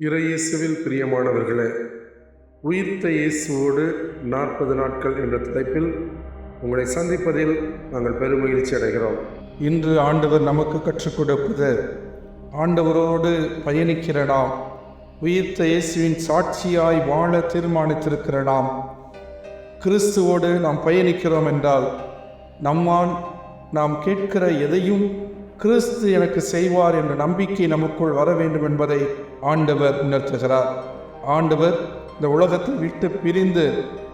இறையேசுவில் பிரியமானவர்களே உயிர்த்த இயேசுவோடு நாற்பது நாட்கள் என்ற தலைப்பில் உங்களை சந்திப்பதில் நாங்கள் பெருமகிழ்ச்சி அடைகிறோம். இன்று ஆண்டவர் நமக்கு கற்றுக் கொடுப்பது ஆண்டவரோடு பயணிக்கிற நாம் உயிர்த்த இயேசுவின் சாட்சியாய் வாழ தீர்மானித்திருக்கிற நாம் கிறிஸ்துவோடு நாம் பயணிக்கிறோம் என்றால் நம்மால் நாம் கேட்கிற எதையும் கிறிஸ்து எனக்கு செய்வார் என்ற நம்பிக்கை நமக்குள் வர வேண்டும் என்பதை ஆண்டவர் உணர்த்துகிறார். ஆண்டவர் இந்த உலகத்தை விட்டு பிரிந்து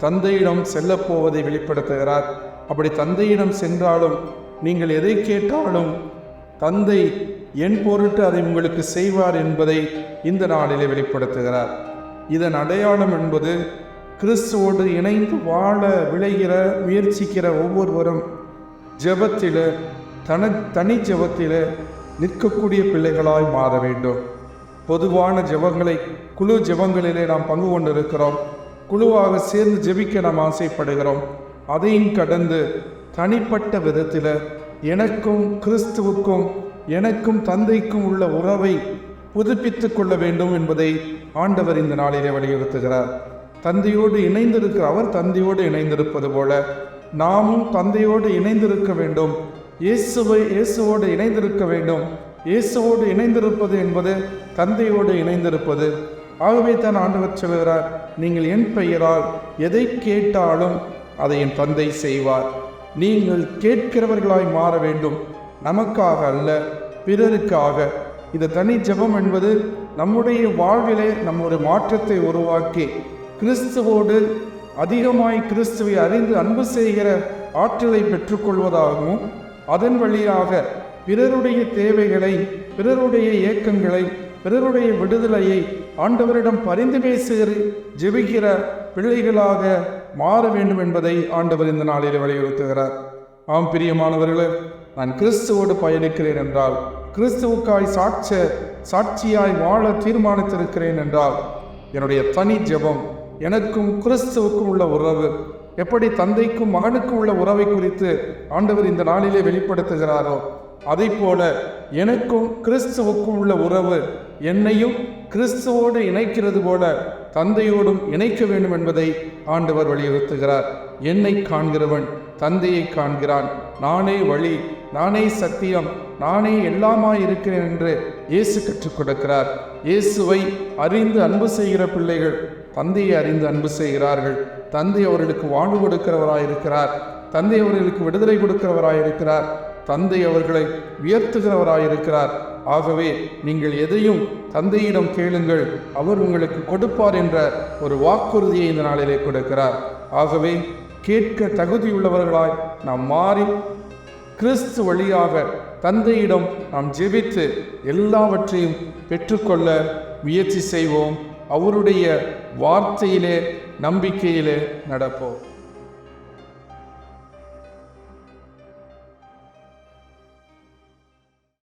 தந்தையிடம் செல்லப்போவதை வெளிப்படுத்துகிறார். அப்படி தந்தையிடம் சென்றாலும் நீங்கள் எதை கேட்டாலும் தந்தை என் பொருட்டு அதை உங்களுக்கு செய்வார் என்பதை இந்த நாளிலே வெளிப்படுத்துகிறார். இதன் அடையாளம் என்பது கிறிஸ்துவோடு இணைந்து வாழ விளைகிற முயற்சிக்கிற ஒவ்வொருவரும் ஜெபத்தில் தன தனி ஜபத்தில் நிற்கக்கூடிய பிள்ளைகளாய் மாற வேண்டும். பொதுவான ஜெபங்களை குழு ஜெபங்களிலே நாம் பங்கு கொண்டிருக்கிறோம். குழுவாக சேர்ந்து ஜெபிக்க நாம் ஆசைப்படுகிறோம். அதையும் கடந்து தனிப்பட்ட விதத்தில் எனக்கும் கிறிஸ்துவுக்கும் எனக்கும் தந்தைக்கும் உள்ள உறவை புதுப்பித்து கொள்ள வேண்டும் என்பதை ஆண்டவர் இந்த நாளிலே வலியுறுத்துகிறார். தந்தையோடு இணைந்திருக்கிற அவர் தந்தையோடு இணைந்திருப்பது போல நாமும் தந்தையோடு இணைந்திருக்க வேண்டும். இயேசுவை இயேசுவோடு இணைந்திருக்க வேண்டும். இயேசுவோடு இணைந்திருப்பது என்பது தந்தையோடு இணைந்திருப்பது. ஆகவே தான் ஆண்டவர் சொல்கிறார் நீங்கள் என் பெயரால் எதை கேட்டாலும் அதை என் தந்தை செய்வார். நீங்கள் கேட்கிறவர்களாய் மாற வேண்டும். நமக்காக அல்ல பிறருக்காக. இந்த தனி ஜெபம் என்பது நம்முடைய வாழ்விலே நம்ம ஒரு மாற்றத்தை உருவாக்கி கிறிஸ்துவோடு அதிகமாய் கிறிஸ்துவை அறிந்து அன்பு செய்கிற ஆற்றலை பெற்றுக்கொள்வதாகவும் அதன் வழியாக பிறருடைய தேவைகளை பிறருடைய ஏக்கங்களை பிறருடைய விடுதலையை ஆண்டவரிடம் பரிந்து பேசுகிற ஜெபிக்கிற பிள்ளைகளாக மாற வேண்டும் என்பதை ஆண்டவர் இந்த நாளில் வலியுறுத்துகிறார். ஆம் பிரியமானவர்களே நான் கிறிஸ்துவோடு பயணிக்கிறேன் என்றால் கிறிஸ்துவுக்காய் சாட்ச சாட்சியாய் வாழ தீர்மானித்திருக்கிறேன் என்றால் என்னுடைய தனி ஜெபம் எனக்கும் கிறிஸ்துவுக்கும் உள்ள உறவு எப்படி தந்தைக்கும் மகனுக்கும் உள்ள உறவை குறித்து ஆண்டவர் இந்த நாளிலே வெளிப்படுத்துகிறாரோ அதை போல எனக்கும் கிறிஸ்துவுக்கும் உள்ள உறவு என்னையும் கிறிஸ்துவோடு இணைக்கிறது போல தந்தையோடும் இணைக்க வேண்டும் என்பதை ஆண்டவர் வலியுறுத்துகிறார். என்னை காண்கிறவன் தந்தையை காண்கிறான். நானே வழி நானே சத்தியம் நானே எல்லாமாய் இருக்கிறேன் என்று இயேசு கற்றுக் கொடுக்கிறார். இயேசுவை அறிந்து அன்பு செய்கிற பிள்ளைகள் தந்தையை அறிந்து அன்பு செய்கிறார்கள். தந்தை அவர்களுக்கு வாழ்வு கொடுக்கிறவராயிருக்கிறார். தந்தை அவர்களுக்கு விடுதலை கொடுக்கிறவராயிருக்கிறார். தந்தை அவர்களை உயர்த்துகிறவராயிருக்கிறார். ஆகவே நீங்கள் எதையும் தந்தையிடம் கேளுங்கள் அவர் உங்களுக்கு கொடுப்பார் என்ற ஒரு வாக்குறுதியை இந்த நாளிலே கொடுக்கிறார். ஆகவே கேட்க தகுதியுள்ளவர்களாய் நாம் மாறி கிறிஸ்து வழியாக தந்தையிடம் நாம் ஜெபித்து எல்லாவற்றையும் பெற்றுக்கொள்ள முயற்சி செய்வோம். அவருடைய வார்த்தையிலே நம்பிக்கையிலே நடப்போம்.